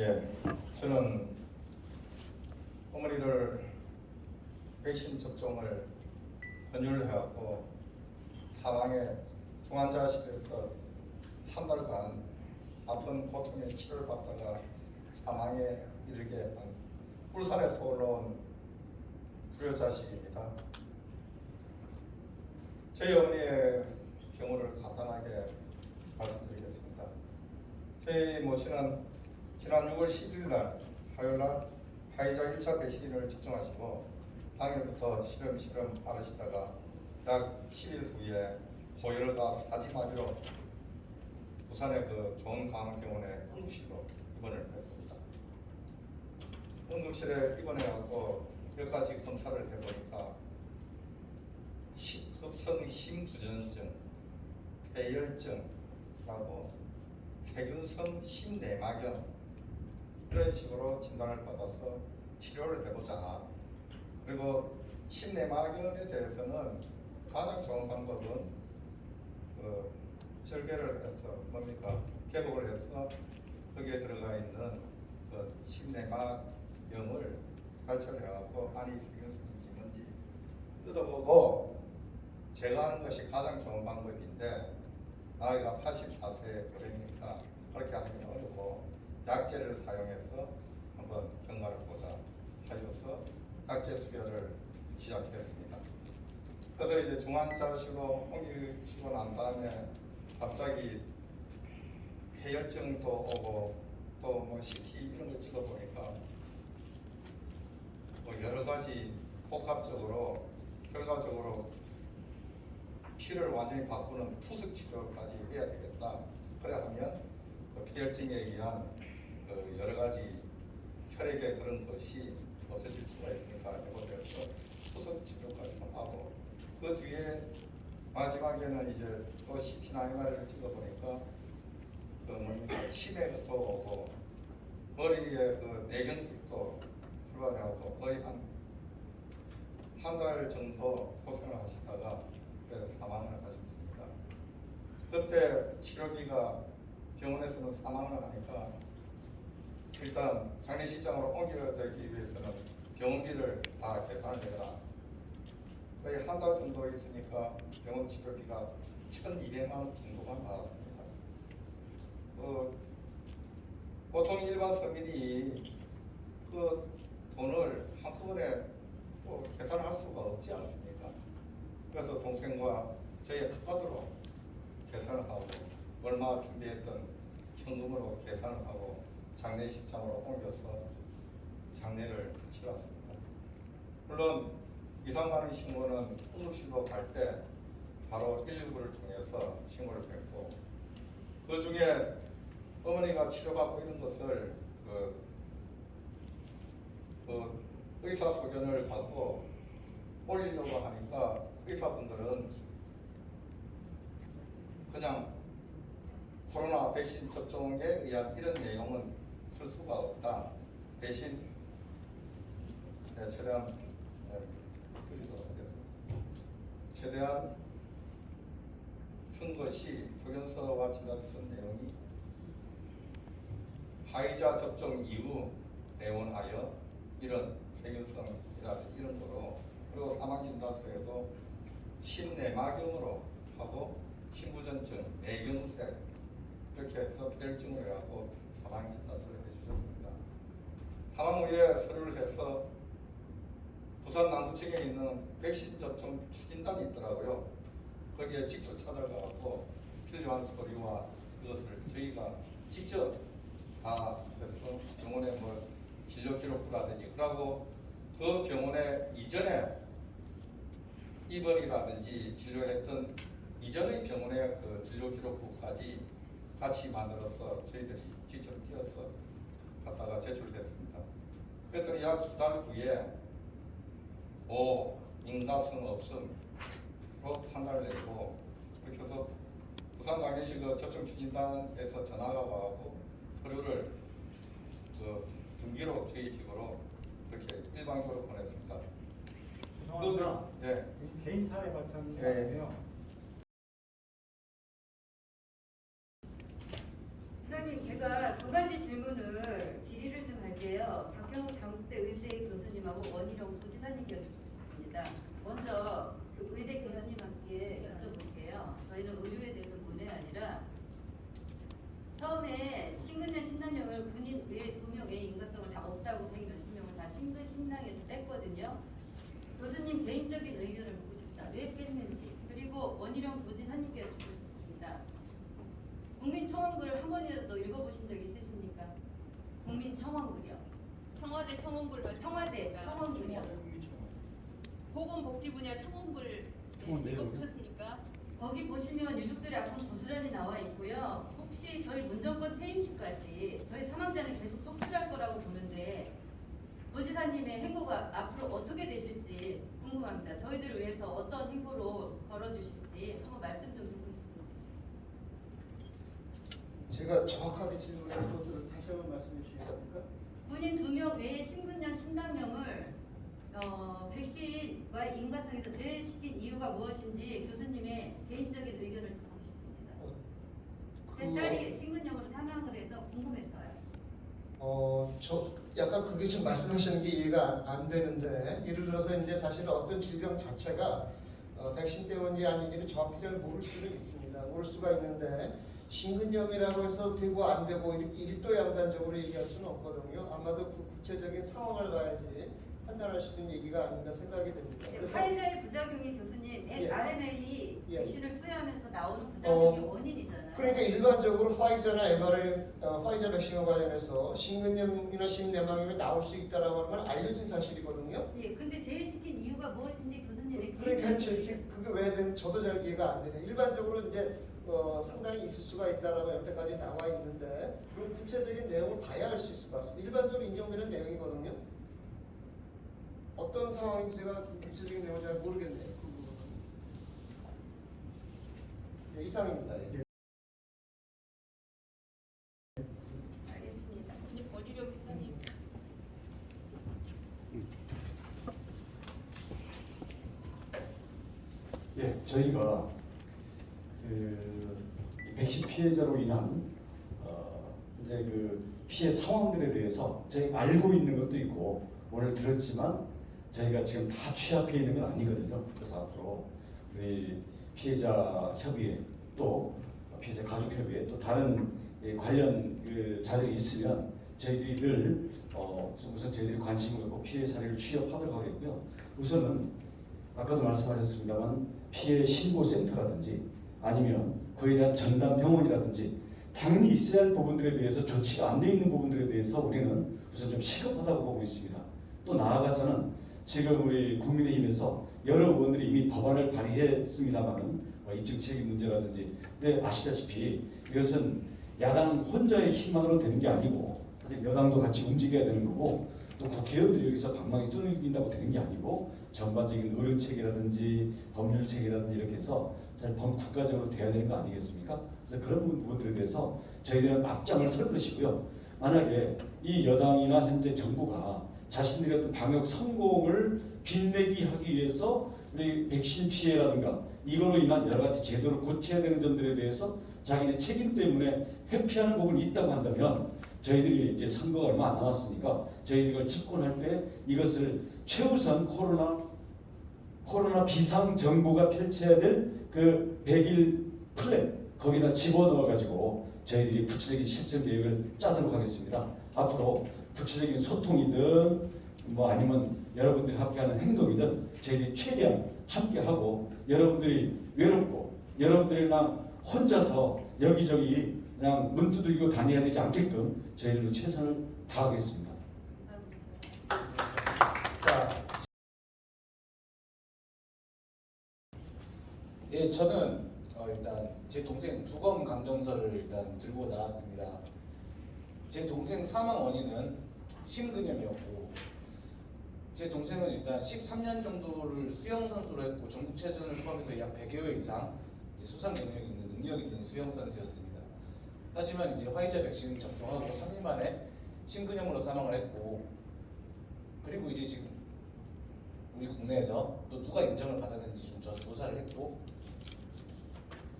예, 저는 어머니를 백신 접종을 권유해갖고 사망에 중환자실에서 한 달간 아픈 고통에 치료를 받다가 사망에 이르게 한 울산에서 올라온 불효자식입니다. 저희 어머니의 경우를 간단하게 말씀드리겠습니다. 저희 모친은 지난 6월 11일 날 화요일 날 화이자 1차 백신을 접종하시고 당일부터 실험 앓으시다가 약 10일 후에 고열과 사지마비로 부산의 그 좋은 강원병원에 응급실로 입원을 했습니다. 응급실에 입원해갖고 몇 가지 검사를 해보니까 시- 급성 심부전증, 폐혈증 라고 세균성 심내막염 이런 식으로 진단을 받아서 치료를 해보자. 그리고 심내막염에 대해서는 가장 좋은 방법은 그 절개를 해서 뭡니까 개복을 해서 거기에 들어가 있는 그 심내막염을 발철해갖고 안이 세균성인지 뭔지 뜯어보고 제거하는 것이 가장 좋은 방법인데 나이가 84세 그러니까 그렇게 하기는 어렵고 약제를 사용해서 한번 경과를 보자 하여서 약제 투여를 시작했습니다. 그래서 이제 중환자실로 옮기시고 난 다음에 갑자기 폐혈증도 오고 또 뭐 CT 이런 걸 찍어 보니까 뭐 여러 가지 복합적으로 결과적으로 피를 완전히 바꾸는 투석 치료까지 해야 되겠다. 그래 하면 그 폐혈증에 의한 그 여러 가지 혈액의 그런 것이 없어질 수가 있으니까 해보면서 투석 치료까지도 하고 그 뒤에 마지막에는 이제 또 CT나 MRI를 찍어보니까 그 뭡니까 치매도 오고 머리에 그 뇌경색도 출발해갖고 거의 한 한 달 정도 고생을 하시다가 그래서 사망을 하셨습니다. 그때 치료비가 병원에서는 사망을 하니까 일단 장례식장으로 옮겨되기 위해서는 병원비를 다 계산을 해라. 거의 한 달 정도 있으니까 병원 치료비가 1,200만 원 정도만 나왔습니다. 그 보통 일반 서민이 그 돈을 한꺼번에 또 계산할 수가 없지 않습니까? 그래서 동생과 저희 카드로 계산을 하고 얼마 준비했던 현금으로 계산을 하고 장례식장으로 옮겨서 장례를 치렀습니다. 물론 이상 가는 신고는 응급실로 갈 때 바로 119를 통해서 신고를 했고 그 중에 어머니가 치료받고 있는 것을 그, 그 의사 소견을 갖고 올리려고 하니까 의사분들은 그냥 코로나 백신 접종에 의한 이런 내용은 쓸 수가 없다. 대신 네, 최대한 네. 최대한 쓴 것이 소견서와 지난 쓴 내용이 화이자 접종 이후 내원하여 이런 세균성이라든지 이런 거로 그리고 사망진단서에도 심내막염으로 하고 신부전증, 뇌경색 이렇게 해서 폐혈증을 해하고 사망진단서를 해주셨습니다. 사망 후에 서류를 해서 부산 남구청에 있는 백신 접종 추진단이 있더라고요. 거기에 직접 찾아가고 필요한 서류와 그것을 저희가 직접 다 해서 병원에 뭐 진료 기록부라든지 그러고 그 병원에 이전에 입원이라든지 진료했던 이전의 병원의 그 진료 기록부까지 같이 만들어서 저희들이 직접 띄어서 갖다가 제출했습니다. 그랬더니 약 두 달 후에 오 인가성 없음으로 판단을 내고 그렇게 해서 부산 강의시 그 접종 추진단에서 전화가 와고 서류를 그 등기로 저희 집으로 이렇게 일방적으로 보냈습니다. 죄송합니다. 예. 이 개인 사례 발표하는 게 예. 아니에요. 교수님 제가 두 가지 질문을 질의를 좀 할게요. 박형욱 당대 의대 교수님하고 원희룡 도지사님께 여쭙겠습니다. 먼저 그 의대 교수님한테 여쭤볼게요. 저희는 의료에 대해서 문의 아니라 처음에 신근년 신당령을 군인 외에 두 명의 인과성을 다 없다고 백 몇십 명을 다 신근 신당에서 뺐거든요. 교수님 개인적인 의견을 묻고 싶다. 왜 뺐는지 그리고 원희룡 도지사 청원글 한 번이라도 읽어보신 적 있으십니까? 국민 청원글이요. 청와대 청원글 말씀 청와대 청원글이요. 보건복지 분야 청원글 청원 네, 내용이요? 읽어보셨습니까? 거기 보시면 유족들의 아픔 고스란히 나와 있고요. 혹시 저희 문정권 퇴임시까지 저희 사망자는 계속 속출할 거라고 보는데 도지사님의 행보가 앞으로 어떻게 되실지 궁금합니다. 저희들을 위해서 어떤 행보로 걸어주실지 한번 말씀 좀 듣고. 제가 정확하게 질문한 것들을 다시 한번 말씀해 주시겠습니까? 군인 두 명 외에 신분량 신당명을 어, 백신과 인과성에서 제외시킨 이유가 무엇인지 교수님의 개인적인 의견을 듣고 싶습니다. 제 그- 딸이 신근염으로 사망을 해서 궁금했어요. 어, 저 약간 그게 좀 말씀하시는 게 이해가 안, 안 되는데 예를 들어서 이제 사실 어떤 질병 자체가 어, 백신 때문인지 아닌지는 정확히 잘 모를 수는 있습니다. 모를 수가 있는데 심근염이라고 해서 되고 안 되고 이렇게 일도 양단적으로 얘기할 수는 없거든요. 아마도 그 구체적인 상황을 봐야지 판단할 수 있는 얘기가 아닌가 생각이 됩니다. 네, 화이자의 부작용이 교수님 예. mRNA 예. 백신을 투여하면서 나오는 부작용이 어, 원인이잖아요. 그러니까 일반적으로 화이자나 mRNA, 어, 화이자 백신과 관련해서 심근염이나 심내막염이 나올 수 있다라고 하는 건 알려진 사실이거든요. 예, 근데 제외시킨 이유가 무엇인지 그러니까 저- 지금 그게 왜 되는지 저도 잘 이해가 안 되네. 일반적으로 이제 어, 상당히 있을 수가 있다라고 여태까지 나와 있는데 그 구체적인 내용을 봐야 알수 있을 것 같습니다. 일반적으로 인정되는 내용이거든요. 어떤 상황인지 제가 그 구체적인 내용을 잘 모르겠네요. 네, 이상입니다. 예. 알겠습니다. 교수님 권유령 기사님 예, 저희가 그 백신 피해자로 인한 어, 이제 그 피해 상황들에 대해서 저희가 알고 있는 것도 있고 오늘 들었지만 저희가 지금 다 취합해 있는 건 아니거든요. 그래서 앞으로 우리 피해자 협의회 또 피해자 가족 협의회 또 다른 예, 관련 그 자들이 있으면 저희들이 늘 어, 우선 저희들이 관심을 갖고 피해 사례를 취합하도록 하겠고요. 우선은 아까도 말씀하셨습니다만 피해 신고 센터라든지 아니면 그에 대한 전담 병원이라든지 당연히 있어야 할 부분들에 대해서 조치가 안 돼 있는 부분들에 대해서 우리는 우선 좀 시급하다고 보고 있습니다. 또 나아가서는 지금 우리 국민의힘에서 여러 의원들이 이미 법안을 발의했습니다만은 뭐 입증 책임 문제라든지 근데 아시다시피 이것은 야당 혼자의 힘만으로 되는 게 아니고 여당도 같이 움직여야 되는 거고 또 국회의원들이 여기서 방망이 뚫린다고 되는 게 아니고 전반적인 의료 체계라든지 법률 체계라든지 이렇게 해서 잘 범 국가적으로 돼야 되는 거 아니겠습니까? 그래서 그런 부분- 부분들에 대해서 저희들은 앞장을 설 것이고요. 만약에 이 여당이나 현재 정부가 자신들의 어떤 방역 성공을 빛내기 하기 위해서 우리 백신 피해라든가 이거로 인한 여러 가지 제도를 고쳐야 되는 점들에 대해서 자기네 책임 때문에 회피하는 부분이 있다고 한다면 저희들이 이제 선거가 얼마 안 남았으니까 저희들이 집권할 때 이것을 최우선 코로나 코로나 비상 정부가 펼쳐야 될 그 100일 플랜 거기다 집어넣어 가지고 저희들이 구체적인 실천 계획을 짜도록 하겠습니다. 앞으로 구체적인 소통이든 뭐 아니면 여러분들이 함께하는 행동이든 저희들이 최대한 함께하고 여러분들이 외롭고 여러분들이랑 혼자서 여기저기 그냥 눈 두들기고 다녀야 되지 않게끔 저희들도 최선을 다하겠습니다. 자, 예, 저는 어, 일단 제 동생 두검 강정서를 일단 들고 나왔습니다. 제 동생 사망 원인은 심근염이었고 제 동생은 일단 13년 정도를 수영 선수로 했고 전국체전을 포함해서 약 100여 회 이상 수상 경력이 있는 능력 있는 수영 선수였습니다. 하지만 이제 화이자 백신 접종하고 3일 만에 심근염으로 사망을 했고 그리고 이제 지금 우리 국내에서 또 누가 인정을 받았는지 좀 조- 조사를 했고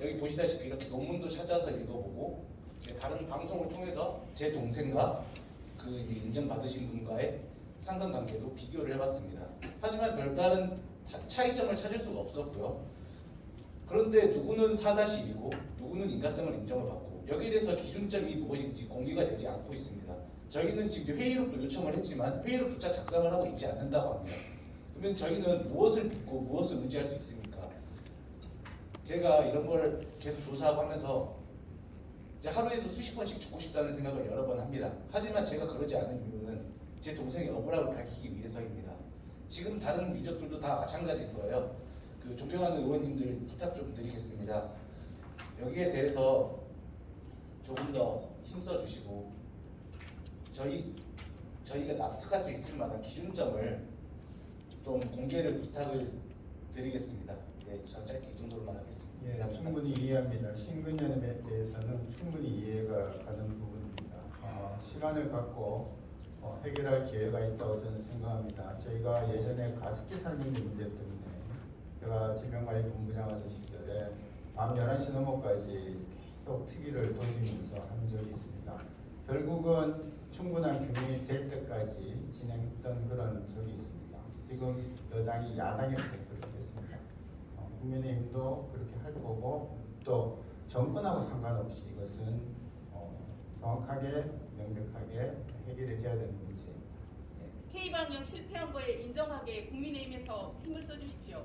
여기 보시다시피 이렇게 논문도 찾아서 읽어보고 다른 방송을 통해서 제 동생과 그 인정받으신 분과의 상관관계도 비교를 해봤습니다. 하지만 별다른 차- 차이점을 찾을 수가 없었고요. 그런데 누구는 4-1이고 누구는 인가성을 인정을 받고 여기에 대해서 기준점이 무엇인지 공개가 되지 않고 있습니다. 저희는 지금 회의록도 요청을 했지만 회의록조차 작성을 하고 있지 않는다고 합니다. 그러면 저희는 무엇을 믿고 무엇을 의지할 수 있습니까? 제가 이런 걸 계속 조사하고 하면서 이제 하루에도 수십 번씩 죽고 싶다는 생각을 여러 번 합니다. 하지만 제가 그러지 않은 이유는 제 동생의 억울함을 밝히기 위해서입니다. 지금 다른 유족들도 다 마찬가지일 거예요. 그 존경하는 의원님들 부탁 좀 드리겠습니다. 여기에 대해서 조금 더 힘써 주시고 저희 저희가 납득할 수 있을 만한 기준점을 좀 공개를 부탁을 드리겠습니다. 네, 저 짧게 이 정도로만 하겠습니다. 예, 감사합니다. 충분히 이해합니다. 신근연에 대해서는 충분히 이해가 가는 부분입니다. 어, 시간을 갖고 어, 해결할 기회가 있다고 저는 생각합니다. 저희가 예전에 가습기 살균 문제 때문에 제가 질병관리본부장 하던 시절에 밤 11시 넘어까지 특위를 돌리면서 한 적이 있습니다. 결국은 충분한 균형이 될 때까지 진행했던 그런 적이 있습니다. 지금 여당이 야당에서 그렇게 했습니다. 어, 국민의힘도 그렇게 할 거고 또 정권하고 상관없이 이것은 어, 정확하게 명백하게 해결해줘야 되는 문제입니다. 예. K방역 실패한 거에 인정하게 국민의힘에서 힘을 써주십시오.